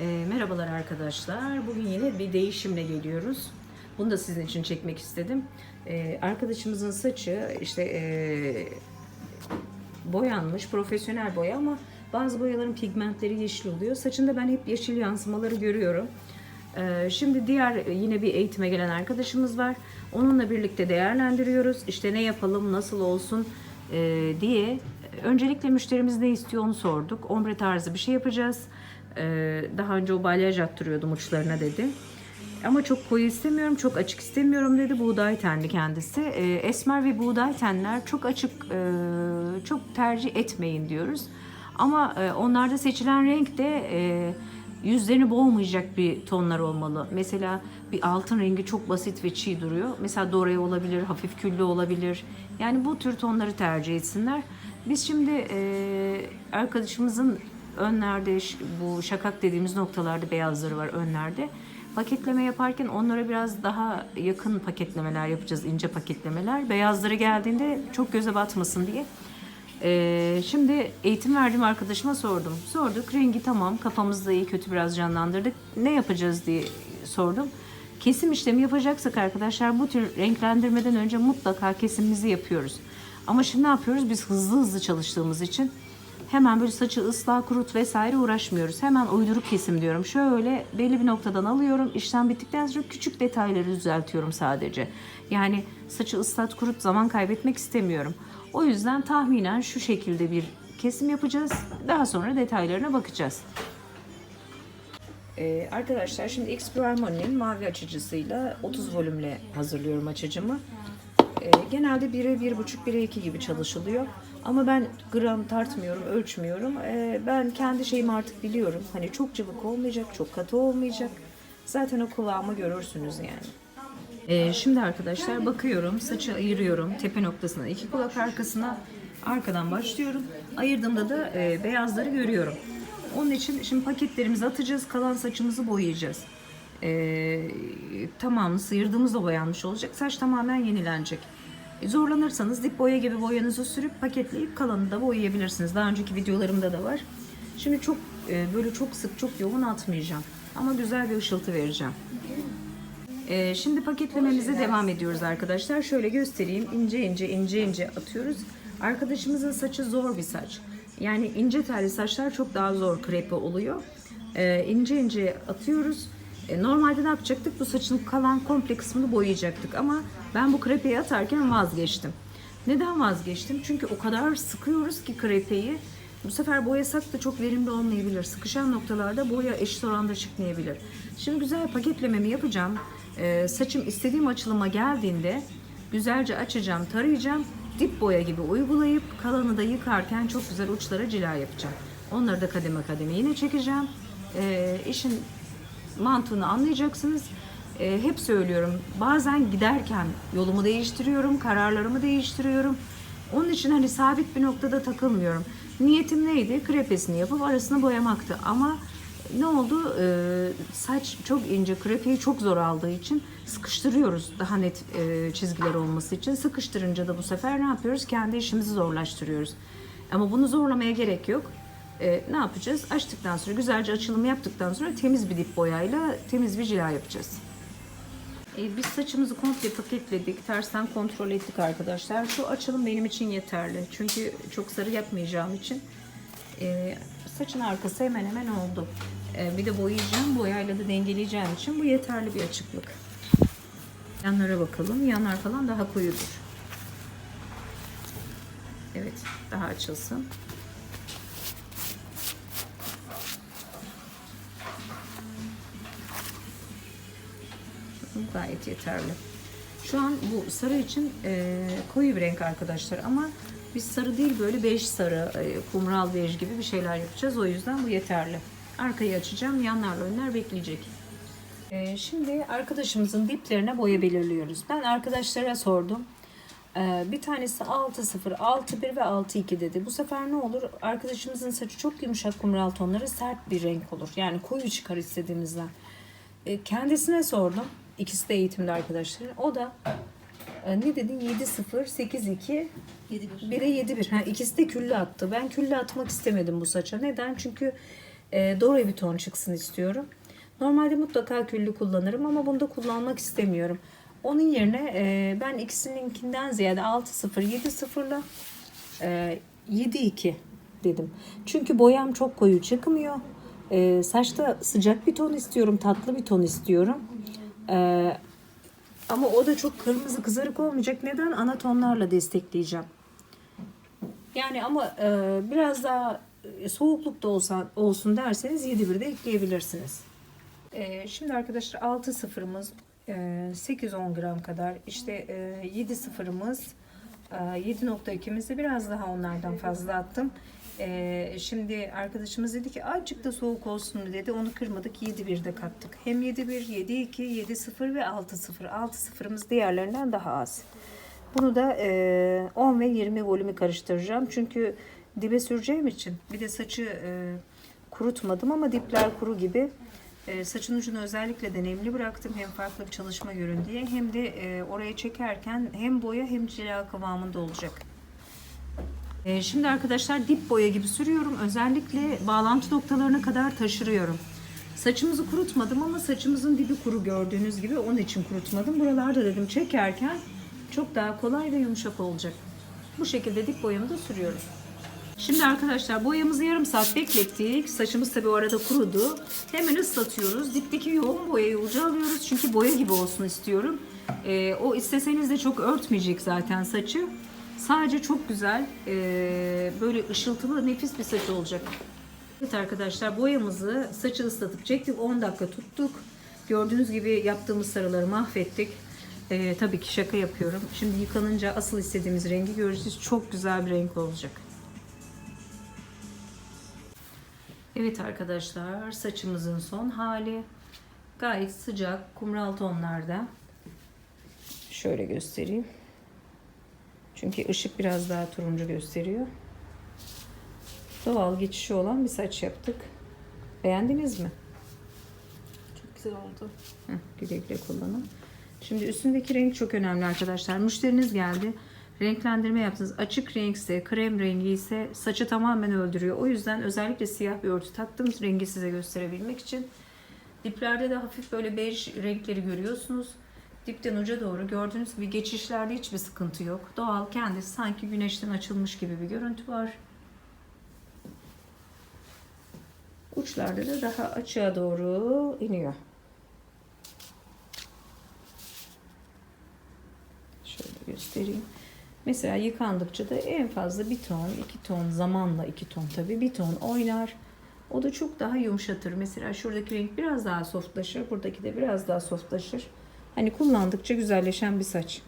E, merhabalar arkadaşlar. Bugün yine bir değişimle geliyoruz. Bunu da sizin için çekmek istedim. E, arkadaşımızın saçı işte e, boyanmış, profesyonel boya ama bazı boyaların pigmentleri yeşil oluyor. Saçında ben hep yeşil yansımaları görüyorum. Ee, Şimdi diğer yine bir eğitime gelen arkadaşımız var. Onunla birlikte değerlendiriyoruz. İşte ne yapalım, nasıl olsun e, diye. Öncelikle müşterimiz ne istiyor onu sorduk. Ombre tarzı bir şey yapacağız. Ee, Daha önce o balyaj attırıyordum uçlarına dedi. Ama çok koyu istemiyorum, çok açık istemiyorum dedi. Buğday tenli kendisi. Ee, esmer ve buğday tenler çok açık, e, çok tercih etmeyin diyoruz. Ama e, onlarda seçilen renk de e, yüzlerini boğmayacak bir tonlar olmalı. Mesela bir altın rengi çok basit ve çiğ duruyor. Mesela doraya olabilir, hafif küllü olabilir. Yani bu tür tonları tercih etsinler. Biz şimdi arkadaşımızın önlerde bu şakak dediğimiz noktalarda beyazları var önlerde. Paketleme yaparken onlara biraz daha yakın paketlemeler yapacağız, ince paketlemeler. Beyazları geldiğinde çok göze batmasın diye. Ee, şimdi eğitim verdiğim arkadaşıma sordum. Sorduk rengi tamam kafamızda iyi kötü biraz canlandırdık. Ne yapacağız diye sordum. Kesim işlemi yapacaksak arkadaşlar bu tür renklendirmeden önce mutlaka kesimimizi yapıyoruz. Ama şimdi ne yapıyoruz? Biz hızlı hızlı çalıştığımız için hemen böyle saçı ıslah kurut vesaire uğraşmıyoruz. Hemen uyduruk kesim diyorum. Şöyle belli bir noktadan alıyorum. İşlem bittikten sonra küçük detayları düzeltiyorum sadece. Yani saçı ıslat kurut zaman kaybetmek istemiyorum. O yüzden tahminen şu şekilde bir kesim yapacağız. Daha sonra detaylarına bakacağız. Ee, arkadaşlar şimdi X Pro Harmony'nin mavi açıcısıyla 30 volümle hazırlıyorum açıcımı. Ee, genelde 1'e 1,5, 1'e 2 gibi çalışılıyor. Ama ben gram tartmıyorum, ölçmüyorum. Ee, ben kendi şeyimi artık biliyorum. Hani çok cıvık olmayacak, çok katı olmayacak. Zaten o kıvamı görürsünüz yani. Ee, şimdi arkadaşlar bakıyorum, saçı ayırıyorum tepe noktasına, iki kulak arkasına, arkadan başlıyorum. Ayırdığımda da e, beyazları görüyorum. Onun için şimdi paketlerimizi atacağız, kalan saçımızı boyayacağız. Ee, tamamını sıyırdığımızda boyanmış olacak, saç tamamen yenilenecek. Zorlanırsanız dip boya gibi boyanızı sürüp paketleyip kalanını da boyayabilirsiniz. Daha önceki videolarımda da var. Şimdi çok e, böyle çok sık, çok yoğun atmayacağım. Ama güzel bir ışıltı vereceğim. Ee, şimdi paketlememize devam ediyoruz arkadaşlar. Şöyle göstereyim. İnce ince ince ince atıyoruz. Arkadaşımızın saçı zor bir saç. Yani ince telli saçlar çok daha zor krepe oluyor. Ee, ince ince atıyoruz. Ee, normalde ne yapacaktık? Bu saçın kalan komple kısmını boyayacaktık. Ama ben bu krepeyi atarken vazgeçtim. Neden vazgeçtim? Çünkü o kadar sıkıyoruz ki krepeyi. Bu sefer boyasak da çok verimli olmayabilir. Sıkışan noktalarda boya eşit oranda çıkmayabilir. Şimdi güzel paketlememi yapacağım. Ee, saçım istediğim açılıma geldiğinde güzelce açacağım, tarayacağım. Dip boya gibi uygulayıp kalanı da yıkarken çok güzel uçlara cila yapacağım. Onları da kademe kademe yine çekeceğim. Ee, işin mantığını anlayacaksınız. Ee, hep söylüyorum. Bazen giderken yolumu değiştiriyorum, kararlarımı değiştiriyorum. Onun için hani sabit bir noktada takılmıyorum. Niyetim neydi? Krepesini yapıp arasına boyamaktı. Ama ne oldu? Ee, saç çok ince, krepeyi çok zor aldığı için sıkıştırıyoruz daha net e, çizgiler olması için. Sıkıştırınca da bu sefer ne yapıyoruz? Kendi işimizi zorlaştırıyoruz. Ama bunu zorlamaya gerek yok. Ee, ne yapacağız? Açtıktan sonra, güzelce açılımı yaptıktan sonra temiz bir dip boyayla temiz bir cila yapacağız. Ee, biz saçımızı komple paketledik. Tersten kontrol ettik arkadaşlar. Şu açılım benim için yeterli. Çünkü çok sarı yapmayacağım için. Ee, saçın arkası hemen hemen oldu. Ee, bir de boyayacağım. Boyayla da dengeleyeceğim için bu yeterli bir açıklık. Yanlara bakalım. Yanlar falan daha koyudur. Evet. Daha açılsın. Gayet yeterli. Şu an bu sarı için e, koyu bir renk arkadaşlar ama biz sarı değil böyle bej sarı, e, kumral bej gibi bir şeyler yapacağız. O yüzden bu yeterli. Arkayı açacağım. Yanlarla önler bekleyecek. E, şimdi arkadaşımızın diplerine boya belirliyoruz. Ben arkadaşlara sordum. E, bir tanesi 6.0, 6.1 ve 6.2 dedi. Bu sefer ne olur? Arkadaşımızın saçı çok yumuşak kumral tonları sert bir renk olur. Yani koyu çıkar istediğimizden. E, kendisine sordum. İkisi de eğitimde arkadaşlar. O da e, ne dedin? 7-0, 8-2, 1'e 7-1. Ha, ikisi de küllü attı. Ben küllü atmak istemedim bu saça. Neden? Çünkü e, doğru bir ton çıksın istiyorum. Normalde mutlaka küllü kullanırım ama bunu da kullanmak istemiyorum. Onun yerine e, ben ikisininkinden ziyade 6-0, 7-0'la e, 7-2 dedim. Çünkü boyam çok koyu çıkmıyor. E, saçta sıcak bir ton istiyorum, tatlı bir ton istiyorum. E, ama o da çok kırmızı kızarık olmayacak. Neden? Ana tonlarla destekleyeceğim. Yani ama e, biraz daha e, soğukluk da olsa, olsun derseniz 7-1'de ekleyebilirsiniz. E, şimdi arkadaşlar 6 sıfırımız e, 8-10 gram kadar. İşte e, 7 sıfırımız e, 7.2'miz de biraz daha onlardan fazla attım. E, şimdi arkadaşımız dedi ki azıcık da soğuk olsun dedi. Onu kırmadık 7-1'de kattık. Hem 7-1, 7-2, 7-0 ve 6-0. 6-0'ımız diğerlerinden daha az. Bunu da e, 10 ve 20 volümü karıştıracağım. Çünkü dibe süreceğim için bir de saçı e, kurutmadım ama dipler kuru gibi. E, saçın ucunu özellikle de nemli bıraktım. Hem farklı bir çalışma görün diye hem de e, oraya çekerken hem boya hem cila kıvamında olacak. E, şimdi arkadaşlar dip boya gibi sürüyorum. Özellikle bağlantı noktalarına kadar taşırıyorum. Saçımızı kurutmadım ama saçımızın dibi kuru gördüğünüz gibi onun için kurutmadım. Buralarda dedim çekerken çok daha kolay ve yumuşak olacak. Bu şekilde dip boyamı da sürüyorum. Şimdi arkadaşlar boyamızı yarım saat beklettik. Saçımız tabi o arada kurudu. Hemen ıslatıyoruz. Dipteki yoğun boyayı uca alıyoruz. Çünkü boya gibi olsun istiyorum. Ee, o isteseniz de çok örtmeyecek zaten saçı. Sadece çok güzel ee, böyle ışıltılı nefis bir saç olacak. Evet arkadaşlar boyamızı saçı ıslatıp çektik. 10 dakika tuttuk. Gördüğünüz gibi yaptığımız sarıları mahvettik. Ee, tabii ki şaka yapıyorum. Şimdi yıkanınca asıl istediğimiz rengi göreceğiz. Çok güzel bir renk olacak. Evet arkadaşlar saçımızın son hali. Gayet sıcak kumral tonlarda. Şöyle göstereyim. Çünkü ışık biraz daha turuncu gösteriyor. Doğal geçişi olan bir saç yaptık. Beğendiniz mi? Çok güzel oldu. Heh, güle güle kullanın. Şimdi üstündeki renk çok önemli arkadaşlar. Müşteriniz geldi. Renklendirme yaptınız. Açık renkse, krem rengi ise saçı tamamen öldürüyor. O yüzden özellikle siyah bir örtü taktım rengi size gösterebilmek için. Diplerde de hafif böyle bej renkleri görüyorsunuz. Dipten uca doğru gördüğünüz gibi geçişlerde hiçbir sıkıntı yok. Doğal kendisi sanki güneşten açılmış gibi bir görüntü var. Uçlarda da daha açığa doğru iniyor. Şöyle göstereyim. Mesela yıkandıkça da en fazla bir ton, iki ton zamanla iki ton tabii bir ton oynar. O da çok daha yumuşatır. Mesela şuradaki renk biraz daha softlaşır. Buradaki de biraz daha softlaşır. Hani kullandıkça güzelleşen bir saç.